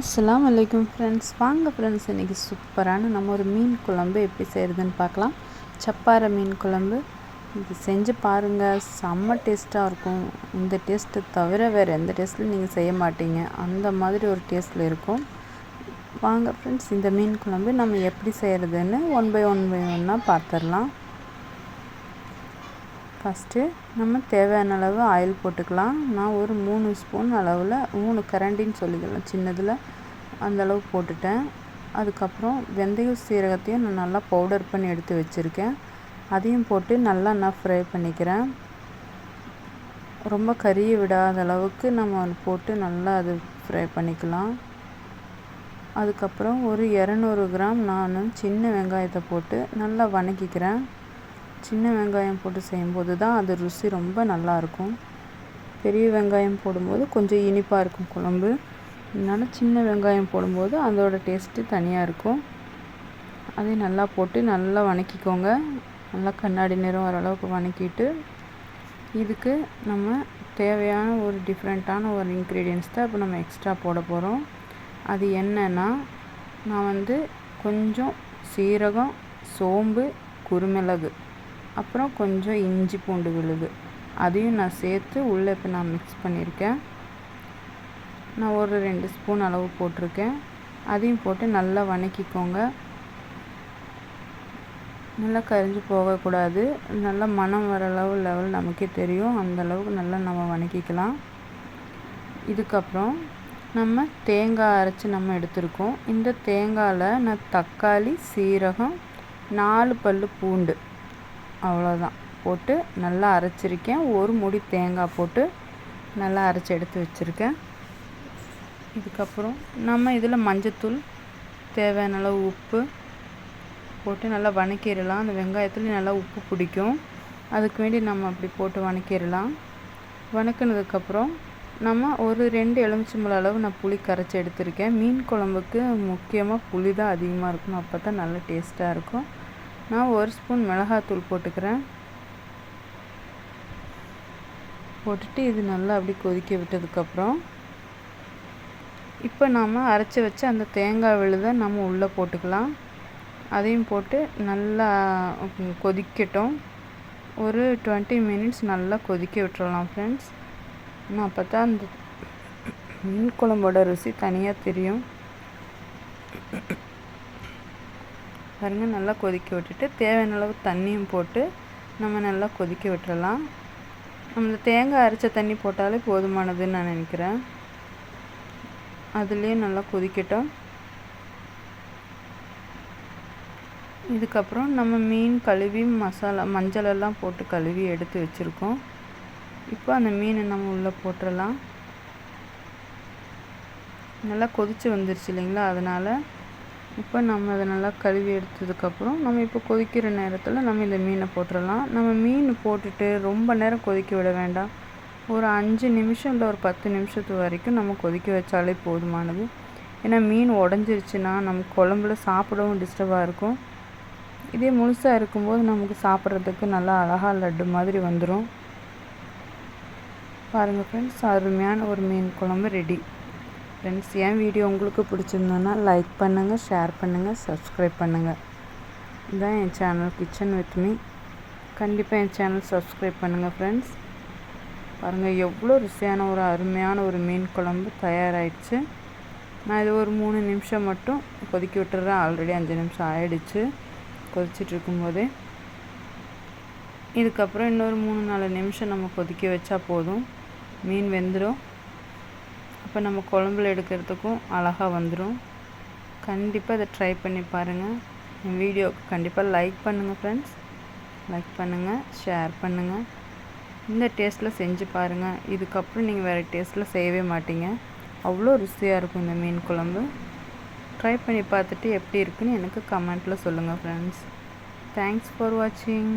அஸ்லாம் அலைக்கும் ஃப்ரெண்ட்ஸ் வாங்க ஃப்ரெண்ட்ஸ் இன்றைக்கி சூப்பரான நம்ம ஒரு மீன் குழம்பு எப்படி செய்கிறதுன்னு பார்க்கலாம். சப்பாறை மீன் குழம்பு. இது செஞ்சு பாருங்கள் செம்ம டேஸ்ட்டாக இருக்கும். இந்த டேஸ்ட்டு தவிர வேறு எந்த டேஸ்ட்லையும் நீங்கள் செய்ய மாட்டீங்க. அந்த மாதிரி ஒரு டேஸ்ட்டில் இருக்கும். வாங்க ஃப்ரெண்ட்ஸ் இந்த மீன் குழம்பு நம்ம எப்படி செய்கிறதுன்னு ஒன் பை ஒன் பை ஒன்னாக பார்த்துடலாம். ஃபஸ்ட்டு நம்ம தேவையான அளவு ஆயில் போட்டுக்கலாம். நான் ஒரு மூணு ஸ்பூன் அளவில் மூணு கரண்டின்னு சொல்லிக்கலாம் சின்னதில் அந்தளவு போட்டுட்டேன். அதுக்கப்புறம் வெந்தயம் சீரகத்தையும் நான் நல்லா பவுடர் பண்ணி எடுத்து வச்சுருக்கேன். அதையும் போட்டு நல்லா நான் ஃப்ரை பண்ணிக்கிறேன். ரொம்ப கறியை விடாத அளவுக்கு நம்ம போட்டு நல்லா அது ஃப்ரை பண்ணிக்கலாம். அதுக்கப்புறம் ஒரு இரநூறு கிராம் நான் சின்ன வெங்காயத்தை போட்டு நல்லா வணக்கிக்கிறேன். சின்ன வெங்காயம் போட்டு செய்யும்போது தான் அது ருசி ரொம்ப நல்லாயிருக்கும். பெரிய வெங்காயம் போடும்போது கொஞ்சம் இனிப்பாக இருக்கும் குழம்பு. அதனால் சின்ன வெங்காயம் போடும்போது அதோட டேஸ்ட்டு தனியாக இருக்கும். அதை நல்லா போட்டு நல்லா வணக்கிக்கோங்க. நல்லா கண்ணாடி நிறம் வர அளவுக்கு வணக்கிட்டு இதுக்கு நம்ம தேவையான ஒரு டிஃப்ரெண்ட்டான ஒரு இன்க்ரீடியன்ஸ் தான் இப்போ நம்ம எக்ஸ்ட்ரா போட போகிறோம் அது என்னன்னா நான் வந்து கொஞ்சம் சீரகம் சோம்பு குருமிளகு. அப்புறம் கொஞ்சம் இஞ்சி பூண்டு விழுது. அதையும் நான் சேர்த்து உள்ளே இப்போ நான் மிக்ஸ் பண்ணியிருக்கேன். நான் ஒரு ரெண்டு ஸ்பூன் அளவு போட்டிருக்கேன். அதையும் போட்டு நல்லா வணக்கிக்கோங்க. நல்லா கரிஞ்சு போகக்கூடாது. நல்லா மனம் வர அளவு லெவல் நமக்கே தெரியும். அந்த அளவுக்கு நல்லா நம்ம வணக்கிக்கலாம். இதுக்கப்புறம் நம்ம தேங்காய் அரைச்சி நம்ம எடுத்திருக்கோம். இந்த தேங்காயில் நான் தக்காளி சீரகம் நாலு பல் பூண்டு அவ்வளோதான் போட்டு நல்லா அரைச்சிருக்கேன். ஒரு முடி தேங்காய் போட்டு நல்லா அரைச்சி எடுத்து வச்சுருக்கேன். இதுக்கப்புறம் நம்ம இதில் மஞ்சத்தூள் தேவையான அளவு உப்பு போட்டு நல்லா வணக்கிடலாம். அந்த வெங்காயத்துலேயும் நல்லா உப்பு பிடிக்கும். அதுக்கு வேண்டி நம்ம அப்படி போட்டு வணக்கிடலாம். வணக்கினதுக்கப்புறம் நம்ம ஒரு ரெண்டு எலுமிச்சம்பழ அளவு நான் புளி கரைச்சி எடுத்திருக்கேன். மீன் குழம்புக்கு முக்கியமாக புளி தான் அதிகமாக இருக்கணும் அப்போ தான் நல்லா டேஸ்ட்டாக இருக்கும். நான் ஒரு ஸ்பூன் மிளகாத்தூள் போட்டுக்கிறேன். போட்டுட்டு இது நல்லா அப்படி கொதிக்க விட்டதுக்கப்புறம் இப்போ நாம் அரைச்சி வச்சு அந்த தேங்காய் விழுதை நம்ம உள்ளே போட்டுக்கலாம். அதையும் போட்டு நல்லா கொதிக்கட்டும். ஒரு டுவெண்ட்டி மினிட்ஸ் நல்லா கொதிக்க விட்டுறலாம் ஃப்ரெண்ட்ஸ். நான் அப்போ தான் அந்த மீன் குழம்போட ருசி தனியாக தெரியும். பாருங்கள் நல்லா கொதிக்க விட்டுட்டு தேவையான அளவு தண்ணியும் போட்டு நம்ம நல்லா கொதிக்க விட்டுறலாம். நம்ம தேங்காய் அரைச்ச தண்ணி போட்டாலே போதுமானதுன்னு நான் நினைக்கிறேன். அதுலேயும் நல்லா கொதிக்கட்டும். இதுக்கப்புறம் நம்ம மீன் கழுவி மசாலா மஞ்சளெல்லாம் போட்டு கழுவி எடுத்து வச்சுருக்கோம். இப்போ அந்த மீனை நம்ம உள்ளே போட்டுடலாம் நல்லா கொதித்து வந்துருச்சு இல்லைங்களா? அதனால் இப்போ நம்ம அதை நல்லா கழுவி எடுத்ததுக்கப்புறம் நம்ம இப்போ கொதிக்கிற நேரத்தில் நம்ம இந்த மீனை போட்டுடலாம் நம்ம மீன் போட்டுட்டு ரொம்ப நேரம் கொதிக்க விட வேண்டாம். ஒரு அஞ்சு நிமிஷம் இல்லை ஒரு பத்து நிமிஷத்து வரைக்கும் நம்ம கொதிக்க வச்சாலே போதுமானது. ஏன்னா மீன் உடஞ்சிருச்சுன்னா நம்ம குழம்புல சாப்பிடவும் டிஸ்டர்பாக இருக்கும். இதே முழுசாக இருக்கும்போது நமக்கு சாப்பிட்றதுக்கு நல்லா அழகாக லட்டு மாதிரி வந்துடும் பாருங்கள் ஃப்ரெண்ட்ஸ் அருமையான ஒரு மீன் குழம்பு ரெடி ஃப்ரெண்ட்ஸ் என் வீடியோ உங்களுக்கு பிடிச்சிருந்தோன்னா லைக் பண்ணுங்கள் ஷேர் பண்ணுங்கள் சப்ஸ்கிரைப் பண்ணுங்கள் இதுதான் என் சேனல் கிச்சன் வித் மீ கண்டிப்பாக என் சேனல் சப்ஸ்கிரைப் பண்ணுங்கள் ஃப்ரெண்ட்ஸ் பாருங்கள் எவ்வளோ ருசியான ஒரு அருமையான ஒரு மீன் குழம்பு தயாராகிடுச்சு நான் இது ஒரு மூணு நிமிஷம் மட்டும் கொதிக்க விட்டுறேன். ஆல்ரெடி அஞ்சு நிமிஷம் ஆயிடுச்சு கொதிச்சிட்டு இருக்கும்போதே. இதுக்கப்புறம் இன்னொரு மூணு நாலு நிமிஷம் நம்ம கொதிக்க வச்சா போதும். மீன் வெந்துடும் அப்போ நம்ம குழம்புல எடுக்கிறதுக்கும் அழகாக வந்துடும் கண்டிப்பாக இதை ட்ரை பண்ணி பாருங்கள் என் வீடியோவுக்கு கண்டிப்பாக லைக் பண்ணுங்கள் ஃப்ரெண்ட்ஸ் லைக் பண்ணுங்கள் ஷேர் பண்ணுங்கள் இந்த டேஸ்ட்டில் செஞ்சு பாருங்கள் இதுக்கப்புறம் நீங்கள் வேறு டேஸ்ட்டில் செய்யவே மாட்டீங்க. அவ்வளோ ருசியாக இருக்கும் இந்த மீன் குழம்பு. ட்ரை பண்ணி பார்த்துட்டு எப்படி இருக்குன்னு எனக்கு கமெண்ட்டில் சொல்லுங்கள் ஃப்ரெண்ட்ஸ் தேங்க்ஸ் ஃபார் வாட்சிங்